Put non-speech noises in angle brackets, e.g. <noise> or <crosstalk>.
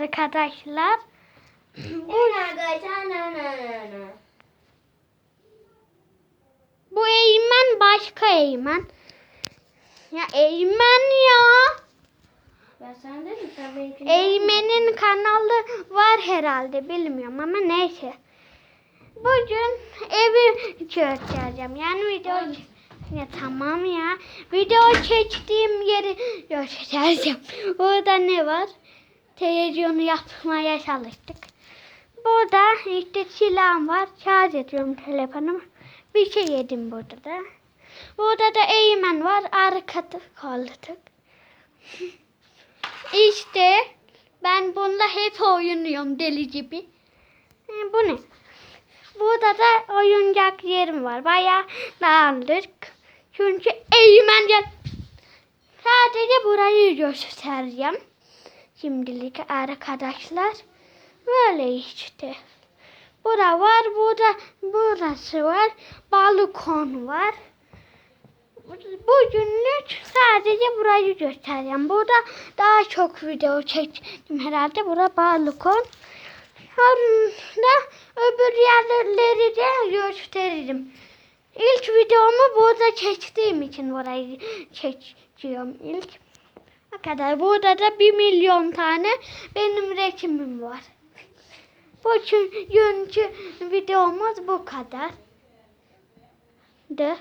arkadaşlar. Evet arkadaşlar. Bu Eymen başka Eymen. Ya Eymen ya. Benimkini. Eymen'in kanalı var herhalde bilmiyorum ama neyse. Bugün evi göstereceğim. Yani video ya tamam ya. Video çektiğim yeri göstereceğim. Orada ne var? Televizyonu yapmaya çalıştık. Burada işte silahım var. Şarj ediyorum telefonumu. Bir şey yedim burada da. Burada da Eymen var. Arkada koltuk. <laughs> İşte ben bununla hep oynuyorum deli gibi. E, bu ne? Burada da oyuncak yerim var. Bayağı dağınık. Çünkü Eymen gel. Sadece burayı göstereceğim. Şimdilik arkadaşlar. Böyle işte. Bura var. Burada burası var. Balkon var. Bugünlük sadece burayı göstereceğim. Burada daha çok video çektim herhalde. Bura balkon. Sonra öbür yerleri de gösteririm. İlk videomu burada çektiğim için burayı çekiyorum ilk. Kadar. Burada da bir milyon tane benim resmim var. Bugünkü videomuz bu kadar. De.